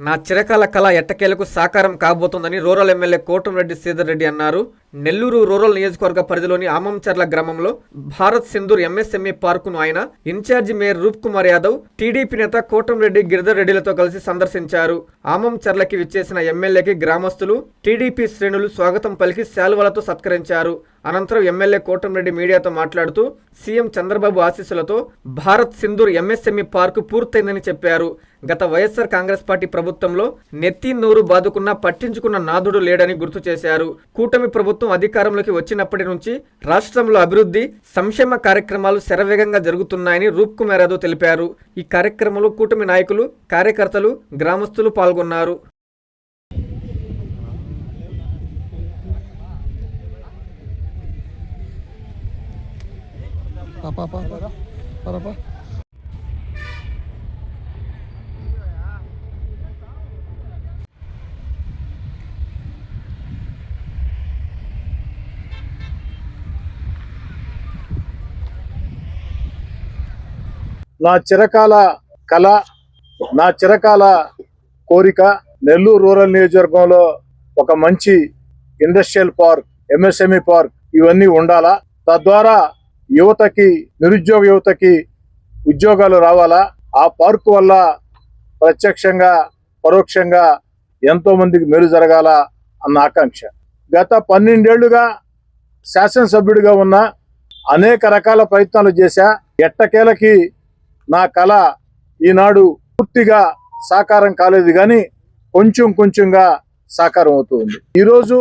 నా చిరకాల కళ ఎట్టకేలకు సాకారం కాబోతోందని రూరల్ ఎమ్మెల్యే కోటంరెడ్డి శ్రీధర్ రెడ్డి అన్నారు. నెల్లూరు రూరల్ నియోజకవర్గ పరిధిలోని ఆమంచర్ల గ్రామంలో భారత్ సింధూర్ ఎంఎస్ఎంఈ పార్కును ఆయన incharge mayor Roop Kumar Yadav TDP నేత కోటంరెడ్డి గిరిధర్ రెడ్డిలతో కలిసి సందర్శించారు. ఆమంచర్లకి విచ్చేసిన ఎమ్మెల్యేకి గ్రామస్తులు టీడీపీ శ్రేణులు స్వాగతం పలికి శాలువలతో సత్కరించారు. అనంతరం ఎమ్మెల్యే కోటంరెడ్డి మీడియాతో మాట్లాడుతూ సీఎం చంద్రబాబు ఆశీస్సులతో భారత్ సింధూర్ ఎంఎస్ఎంఈ పార్కు పూర్తయిందని చెప్పారు. గత వైఎస్ఆర్ కాంగ్రెస్ పార్టీ ప్రభుత్వంలో నెత్తి నోరు బాదుకున్నా పట్టించుకున్న నాదుడు లేడని గుర్తు చేశారు. కూటమి ప్రభుత్వం అధికారంలోకి వచ్చినప్పటి నుంచి రాష్ట్రంలో అభివృద్ధి సంక్షేమ కార్యక్రమాలు శరవేగంగా జరుగుతున్నాయని రూప్ కుమార్ యాదవ్ తెలిపారు. ఈ కార్యక్రమంలో కూటమి నాయకులు కార్యకర్తలు గ్రామస్తులు పాల్గొన్నారు. పాపా పాపా నా చిరకాల కళ నా చిరకాల కోరిక నెల్లూరు రూరల్ నియోజకవర్గంలో ఒక మంచి ఇండస్ట్రియల్ పార్క్ ఎంఎస్ఎంఈ పార్క్ ఇవన్నీ ఉండాలా? తద్వారా యువతకి నిరుద్యోగ యువతకి ఉద్యోగాలు రావాలా? ఆ పార్కు వల్ల ప్రత్యక్షంగా పరోక్షంగా ఎంతో మందికి మేలు జరగాల అన్న ఆకాంక్ష. గత పన్నెండేళ్ళుగా శాసనసభ్యుడిగా ఉన్న అనేక రకాల ప్రయత్నాలు చేశా. ఎట్టకేలకి నా కళ ఈనాడు పూర్తిగా సాకారం కాలేదు కానీ కొంచెం కొంచెంగా సాకారం అవుతుంది ఈరోజు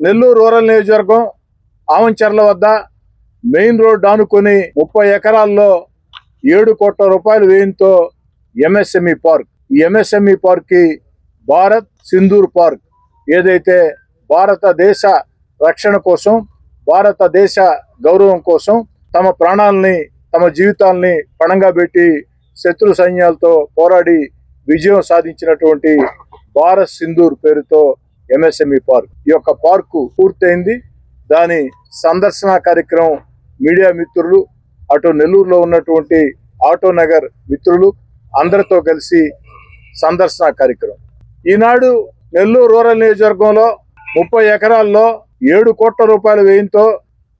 నెల్లూరు రూరల్ నియోజకవర్గం ఆవంచర్ల వద్ద మెయిన్ రోడ్ ఆనుకొని ముప్పై ఎకరాల్లో ఏడు కోట్ల రూపాయల వ్యయంతో ఎంఎస్ఎంఈ పార్క్. ఈ ఎంఎస్ఎంఈ పార్క్కి భారత్ సింధూర్ పార్క్ ఏదైతే భారతదేశ రక్షణ కోసం భారతదేశ గౌరవం కోసం తమ ప్రాణాలని తమ జీవితాల్ని పణంగా పెట్టి శత్రు సైన్యాలతో పోరాడి విజయం సాధించినటువంటి భారత్ సింధూర్ పేరుతో ఎంఎస్ఎంఈ పార్క్. ఈ యొక్క పార్కు పూర్తయింది. దాని సందర్శన కార్యక్రమం మీడియా మిత్రులు అటు నెల్లూరులో ఉన్నటువంటి ఆటో నగర్ మిత్రులు అందరితో కలిసి సందర్శన కార్యక్రమం. ఈనాడు నెల్లూరు రూరల్ నియోజకవర్గంలో ముప్పై ఎకరాల్లో ఏడు కోట్ల రూపాయల వ్యయంతో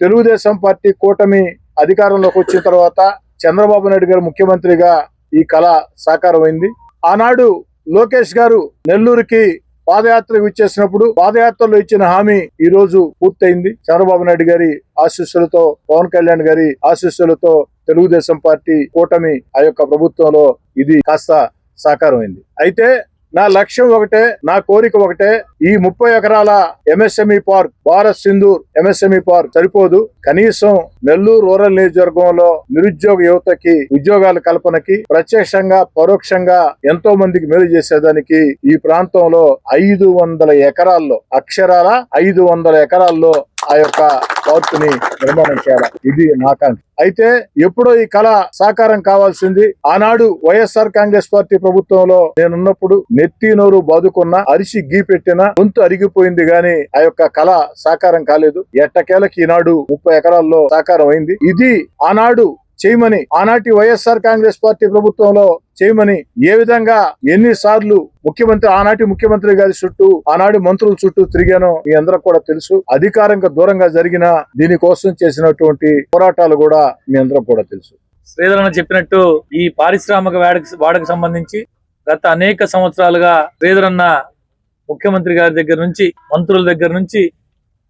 తెలుగుదేశం పార్టీ కూటమి అధికారంలోకి వచ్చిన తర్వాత చంద్రబాబు నాయుడు గారు ముఖ్యమంత్రిగా ఈ కళ సాకారమైంది. ఆనాడు లోకేష్ గారు నెల్లూరుకి పాదయాత్రకు ఇచ్చేసినప్పుడు పాదయాత్రలో ఇచ్చిన హామీ ఈ రోజు పూర్తయింది. చంద్రబాబు నాయుడు గారి ఆశీస్సులతో పవన్ కళ్యాణ్ గారి ఆశీస్సులతో తెలుగుదేశం పార్టీ కూటమి ఆ యొక్క ప్రభుత్వంలో ఇది కాస్త సాకారమైంది. అయితే నా లక్ష్యం ఒకటే నా కోరిక ఒకటే ఈ ముప్పై ఎకరాల MSME park Bharat Sindoor MSME park సరిపోదు. కనీసం నెల్లూరు రూరల్ నియోజకవర్గంలో నిరుద్యోగ యువతకి ఉద్యోగాల కల్పనకి ప్రత్యక్షంగా పరోక్షంగా ఎంతో మందికి మేలు చేసేదానికి ఈ ప్రాంతంలో ఐదు వందల ఎకరాల్లో అక్షరాల ఐదు వందల ఎకరాల్లో ఆ యొక్క పార్క్ని నిర్మాణం చేయాలి? ఇది నా అయితే ఎప్పుడో ఈ కళ సాకారం కావాల్సింది ఆనాడు వైఎస్ఆర్ కాంగ్రెస్ పార్టీ ప్రభుత్వంలో నేనున్నప్పుడు నెత్తి నోరు బాదుకున్న అరిసి గీ పెట్టిన గొంతు అరిగిపోయింది గాని ఆ యొక్క కళ సాకారం కాలేదు. ఎట్టకేలకి ఈనాడు ముప్పై ఎకరాల్లో సాకారం అయింది. ఇది ఆనాడు చేయమని ఆనాటి వైఎస్ఆర్ కాంగ్రెస్ పార్టీ ప్రభుత్వంలో చేయమని ఏ విధంగా ఎన్ని సార్లు ముఖ్యమంత్రి ఆనాటి ముఖ్యమంత్రి గారి చుట్టూ ఆనాటి మంత్రుల చుట్టూ తిరిగానో మీ అందరూ కూడా తెలుసు. అధికారంగా దూరంగా జరిగిన దీనికోసం చేసినటువంటి పోరాటాలు కూడా మీ అందరూ కూడా తెలుసు. శ్రీధరణ చెప్పినట్టు ఈ పారిశ్రామిక వాడకు సంబంధించి గత అనేక సంవత్సరాలుగా శ్రీధరన్న ముఖ్యమంత్రి గారి దగ్గర నుంచి మంత్రుల దగ్గర నుంచి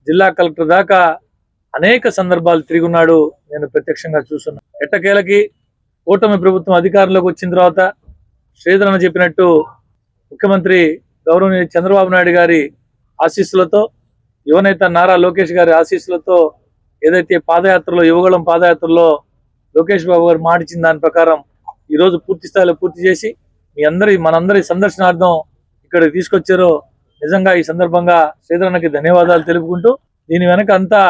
జిల్లా కలెక్టర్ దాకా అనేక సందర్భాలు తిరుగున్నాడు. నేను ప్రత్యక్షంగా చూస్తున్నాను ఎట్టకేలకి కూటమి ప్రభుత్వం అధికారంలోకి వచ్చిన తర్వాత శ్రీధరణ చెప్పినట్టు ముఖ్యమంత్రి గౌరవనీయ చంద్రబాబు నాయుడు గారి ఆశీస్సులతో యువనేత నారా లోకేష్ గారి ఆశీస్సులతో ఏదైతే పాదయాత్రలో యువగళం పాదయాత్రలో లోకేష్ బాబు గారు మాటిచ్చిన దాని ప్రకారం ఈ రోజు పూర్తి స్థాయిలో పూర్తి చేసి మీ అందరి మనందరి సందర్శనార్థం ఇక్కడికి తీసుకొచ్చారో నిజంగా ఈ సందర్భంగా శ్రీధరన్నకి ధన్యవాదాలు తెలుపుకుంటూ దీని వెనక అంతా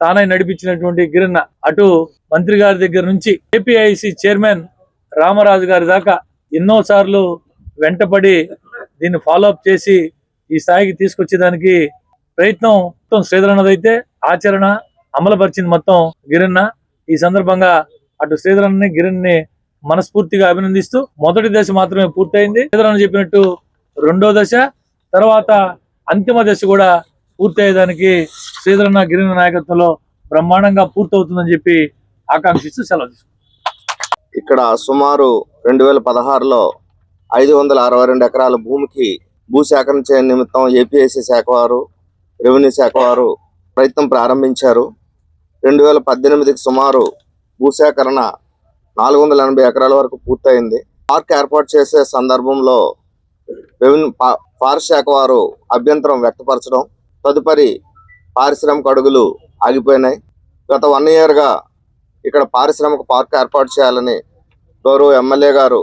తానై నడిపించినటువంటి గిరన్న అటు మంత్రి గారి దగ్గర నుంచి ఏపీఐసి చైర్మన్ రామరాజు గారి దాకా ఎన్నో సార్లు వెంటపడి దీన్ని ఫాలో అప్ చేసి ఈ స్థాయికి తీసుకొచ్చేదానికి ప్రయత్నం మొత్తం శ్రీధరన్నదైతే ఆచరణ అమలుపరిచింది మొత్తం గిరిన్న. ఈ సందర్భంగా అటు శ్రీధరన్ని గిరణ్ని మనస్ఫూర్తిగా అభినందిస్తూ మొదటి దశ మాత్రమే పూర్తయింది. శ్రీధరన్న చెప్పినట్టు రెండో దశ తర్వాత అంతిమ దశ కూడా పూర్తయ్యేదానికి శ్రీధరన్న గిరిజన నాయకత్వంలో బ్రహ్మాండంగా పూర్తవుతుందని చెప్పి ఆకాంక్షిస్తూ సెలవు ఇక్కడ సుమారు రెండు వేల పదహారులో ఐదు వందల అరవై రెండు ఎకరాల భూమికి భూసేకరణ చేయ నిమిత్తం ఏపీఎస్సీ శాఖ వారు రెవెన్యూ శాఖ వారు ప్రయత్నం ప్రారంభించారు. రెండు వేల పద్దెనిమిదికి సుమారు భూసేకరణ నాలుగు వందల ఎనభై ఎకరాల వరకు పూర్తయింది. పార్క్ ఏర్పాటు చేసే సందర్భంలో రెవెన్యూ ఫారెస్ట్ శాఖ వారు అభ్యంతరం వ్యక్తపరచడం తదుపరి పారిశ్రామిక అడుగులు ఆగిపోయినాయి. గత వన్ ఇయర్గా ఇక్కడ పారిశ్రామిక పార్క్ ఏర్పాటు చేయాలని గౌరవ ఎమ్మెల్యే గారు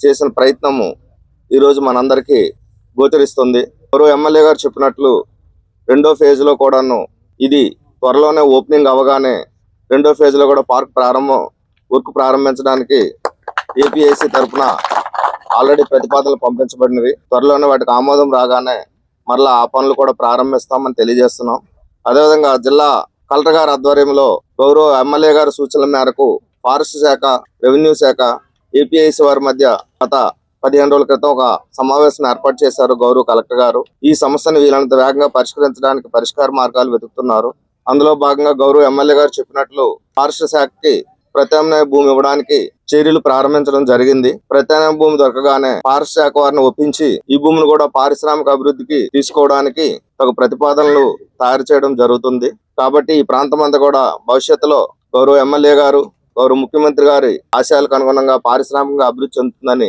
చేసిన ప్రయత్నము ఈరోజు మనందరికీ గోచరిస్తుంది. గౌరవ ఎమ్మెల్యే గారు చెప్పినట్లు రెండో ఫేజ్లో కూడాను ఇది త్వరలోనే ఓపెనింగ్ అవగానే రెండో ఫేజ్లో కూడా పార్క్ ప్రారంభం వర్క్ ప్రారంభించడానికి ఏపీఏసీ తరఫున ఆల్రెడీ ప్రతిపాదనలు పంపించబడినవి. త్వరలోనే వాటికి ఆమోదం రాగానే మరలా ఆ పనులు కూడా ప్రారంభిస్తామని తెలియజేస్తున్నాం. అదేవిధంగా జిల్లా కలెక్టర్ గారి ఆధ్వర్యంలో గౌరవ ఎమ్మెల్యే గారి సూచనల మేరకు ఫారెస్ట్ శాఖ రెవెన్యూ శాఖ ఏపీఐసి వారి మధ్య గత పదిహేను రోజుల క్రితం ఒక సమావేశం ఏర్పాటు చేశారు గౌరవ కలెక్టర్ గారు. ఈ సమస్యను వీలైనంత వేగంగా పరిష్కరించడానికి పరిష్కార మార్గాలు వెతుకుతున్నారు. అందులో భాగంగా గౌరవ ఎమ్మెల్యే గారు చెప్పినట్లు ఫారెస్ట్ శాఖకి ప్రత్యామ్నాయ భూమి ఇవ్వడానికి చర్యలు ప్రారంభించడం జరిగింది. ప్రత్యామ్నాయ భూమి దొరకగానే పారిశ్రామిక శాఖ వారిని ఒప్పించి ఈ భూమిని కూడా పారిశ్రామిక అభివృద్ధికి తీసుకోవడానికి తగు ప్రతిపాదనలు తయారు చేయడం జరుగుతుంది. కాబట్టి ఈ ప్రాంతం అంతా కూడా భవిష్యత్తులో గౌరవ ఎమ్మెల్యే గారు గౌరవ ముఖ్యమంత్రి గారి ఆశయాలకు అనుగుణంగా పారిశ్రామికంగా అభివృద్ధి చెందుతుందని